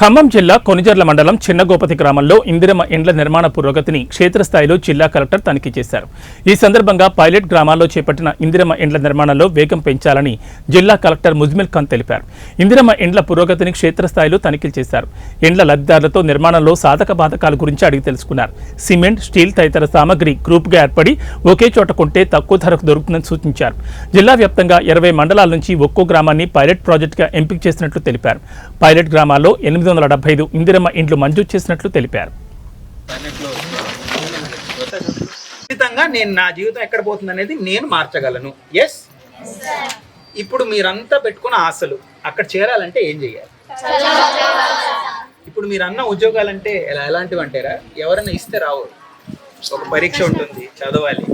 ఖమ్మం జిల్లా కొనిజర్ల మండలం చిన్నగోపతి గ్రామంలో ఇందిరమ ఇండ్ల నిర్మాణ పురోగతిని క్షేత్రస్థాయిలో జిల్లా కలెక్టర్ తనిఖీ చేశారు. ఈ సందర్భంగా పైలట్ గ్రామాల్లో చేపట్టిన ఇందిరమ ఇండ్ల నిర్మాణంలో వేగం పెంచాలని జిల్లా కలెక్టర్ ముజ్మిల్ ఖాన్ తెలిపారు. ఇందిరమ ఇండ్ల పురోగతిని క్షేత్రస్థాయిలో తనిఖీలు చేశారు. ఇండ్ల లబ్ధిదారులతో నిర్మాణంలో సాధక బాధకాల గురించి అడిగి తెలుసుకున్నారు. సిమెంట్ స్టీల్ తదితర సామాగ్రి గ్రూప్గా ఏర్పడి ఒకే చోట కొంటే తక్కువ ధరకు దొరుకుతుందని సూచించారు. జిల్లా వ్యాప్తంగా ఇరవై మండలాల నుంచి ఒక్కో గ్రామాన్ని పైలట్ ప్రాజెక్టుగా ఎంపిక చేసినట్లు తెలిపారు. పైలట్ గ్రామాల్లో ఎనిమిది వందల డెబ్బై ఐదు ఇందిరమ్మ ఇండ్లు మంజూరు చేసినట్లు తెలిపారు. ఖచ్చితంగా నేను నా జీవితం ఎక్కడ పోతుంది అనేది నేను మార్చగలను. ఎస్ ఇప్పుడు మీరంతా పెట్టుకున్న ఆశలు అక్కడ చేరాలంటే ఏం చేయాలి ఇప్పుడు మీరు అన్న ఉద్యోగాలంటే ఎలా ఎలాంటివి అంటారా? ఎవరైనా ఇస్తే రావు. ఒక పరీక్ష ఉంటుంది చదవాలి.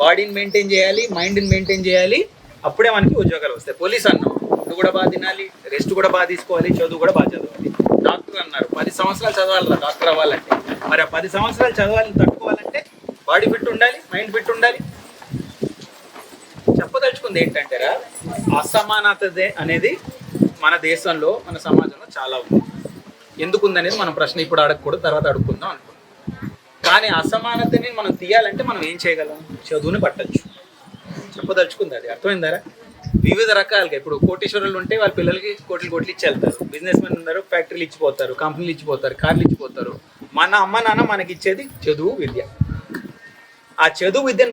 బాడీని మెయింటైన్ చేయాలి మైండ్ని మెయింటైన్ చేయాలి. అప్పుడే మనకి ఉద్యోగాలు వస్తాయి. పోలీస్ అన్నాం. ఫుడ్ కూడా బాగా తినాలి రెస్ట్ కూడా బాగా తీసుకోవాలి చదువు కూడా బాగా చదవాలి. పది సంవత్సరాలు చదవాలి డాక్టర్ అవ్వాలంటే. మరి ఆ పది సంవత్సరాలు చదవాలని తట్టుకోవాలంటే బాడీ ఫిట్ ఉండాలి మైండ్ ఫిట్ ఉండాలి. చెప్పదలుచుకుంది ఏంటంటారా అసమానత అనేది మన దేశంలో మన సమాజంలో చాలా ఉంది. ఎందుకు ఉందనేది మనం ప్రశ్న ఇప్పుడు అడగకూడదు తర్వాత అడుక్కుందాం అనుకుంటాం కానీ అసమానతని మనం తీయాలంటే మనం ఏం చేయగలం? చదువుని పట్టచ్చు. చెప్పదలుచుకుంది అది. అర్థమైందారా? వివిధ రకాలుగా ఇప్పుడు కోటీశ్వరులు ఉంటే వాళ్ళ పిల్లలకి కోట్లు కోట్లు ఇచ్చి వెళ్తారు బిజినెస్ మెన్ ఉన్నారు ఫ్యాక్టరీలు ఇచ్చిపోతారు కంపెనీలు ఇచ్చిపోతారు కార్లు ఇచ్చిపోతారు. మన అమ్మ నాన్న మనకి ఇచ్చేది చదువు విద్య. ఆ చదువు విద్యను